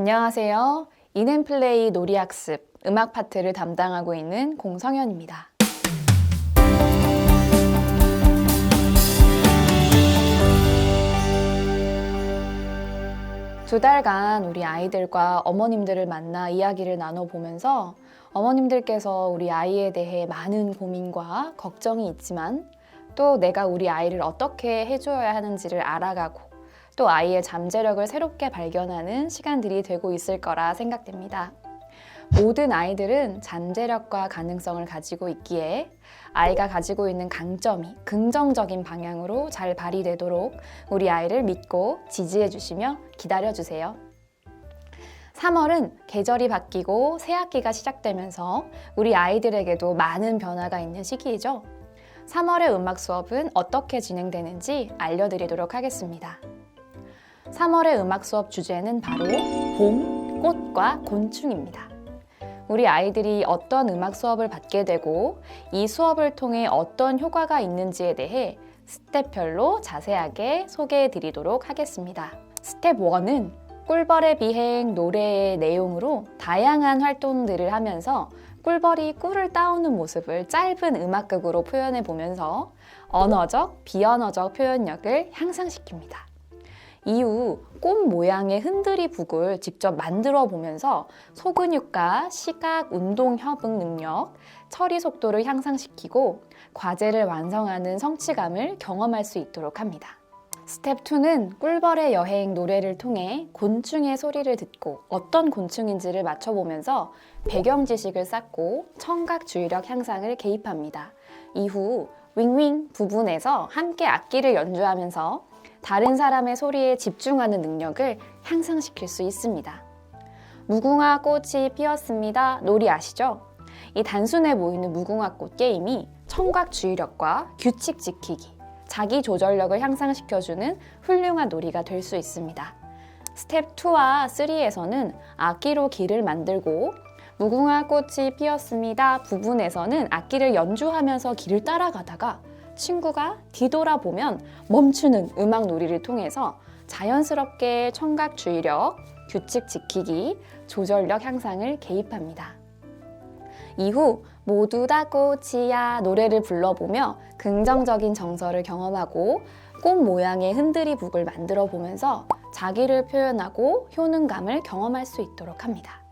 안녕하세요. 인앤플레이 놀이학습 음악 파트를 담당하고 있는 공성현입니다. 두 달간 우리 아이들과 어머님들을 만나 이야기를 나눠보면서 어머님들께서 우리 아이에 대해 많은 고민과 걱정이 있지만 또 내가 우리 아이를 어떻게 해줘야 하는지를 알아가고 또 아이의 잠재력을 새롭게 발견하는 시간들이 되고 있을 거라 생각됩니다. 모든 아이들은 잠재력과 가능성을 가지고 있기에 아이가 가지고 있는 강점이 긍정적인 방향으로 잘 발휘되도록 우리 아이를 믿고 지지해 주시며 기다려 주세요. 3월은 계절이 바뀌고 새 학기가 시작되면서 우리 아이들에게도 많은 변화가 있는 시기이죠. 3월의 음악 수업은 어떻게 진행되는지 알려드리도록 하겠습니다. 3월의 음악 수업 주제는 바로 봄, 꽃과 곤충입니다. 우리 아이들이 어떤 음악 수업을 받게 되고 이 수업을 통해 어떤 효과가 있는지에 대해 스텝별로 자세하게 소개해 드리도록 하겠습니다. 스텝 1은 꿀벌의 비행 노래의 내용으로 다양한 활동들을 하면서 꿀벌이 꿀을 따오는 모습을 짧은 음악극으로 표현해 보면서 언어적, 비언어적 표현력을 향상시킵니다. 이후 꽃 모양의 흔들이 북을 직접 만들어 보면서 소근육과 시각, 운동 협응 능력, 처리 속도를 향상시키고 과제를 완성하는 성취감을 경험할 수 있도록 합니다. 스텝 2는 꿀벌의 여행 노래를 통해 곤충의 소리를 듣고 어떤 곤충인지를 맞춰보면서 배경 지식을 쌓고 청각 주의력 향상을 개입합니다. 이후 윙윙 부분에서 함께 악기를 연주하면서 다른 사람의 소리에 집중하는 능력을 향상시킬 수 있습니다. 무궁화 꽃이 피었습니다. 놀이 아시죠? 이 단순해 보이는 무궁화 꽃 게임이 청각 주의력과 규칙 지키기, 자기 조절력을 향상시켜주는 훌륭한 놀이가 될 수 있습니다. 스텝 2와 3에서는 악기로 길을 만들고 무궁화 꽃이 피었습니다 부분에서는 악기를 연주하면서 길을 따라가다가 친구가 뒤돌아보면 멈추는 음악 놀이를 통해서 자연스럽게 청각 주의력, 규칙 지키기, 조절력 향상을 개입합니다. 이후 모두 다 꽃이야 노래를 불러보며 긍정적인 정서를 경험하고 꽃 모양의 흔들이 북을 만들어 보면서 자기를 표현하고 효능감을 경험할 수 있도록 합니다.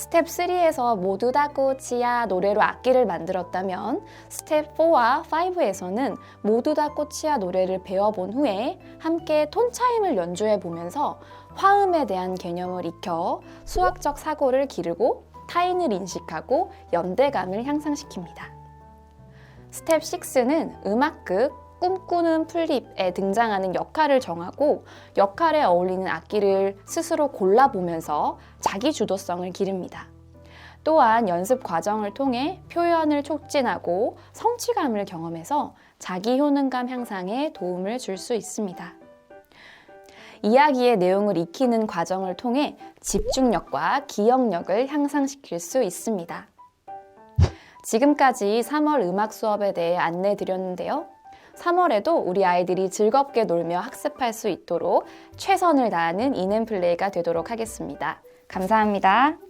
스텝 3에서 모두 다 꽃이야 노래로 악기를 만들었다면 스텝 4와 5에서는 모두 다 꽃이야 노래를 배워본 후에 함께 톤 차임을 연주해 보면서 화음에 대한 개념을 익혀 수학적 사고를 기르고 타인을 인식하고 연대감을 향상시킵니다. 스텝 6는 음악극 꿈꾸는 풀립에 등장하는 역할을 정하고 역할에 어울리는 악기를 스스로 골라보면서 자기 주도성을 기릅니다. 또한 연습 과정을 통해 표현을 촉진하고 성취감을 경험해서 자기 효능감 향상에 도움을 줄 수 있습니다. 이야기의 내용을 익히는 과정을 통해 집중력과 기억력을 향상시킬 수 있습니다. 지금까지 3월 음악 수업에 대해 안내 드렸는데요. 3월에도 우리 아이들이 즐겁게 놀며 학습할 수 있도록 최선을 다하는 인앤플레이가 되도록 하겠습니다. 감사합니다.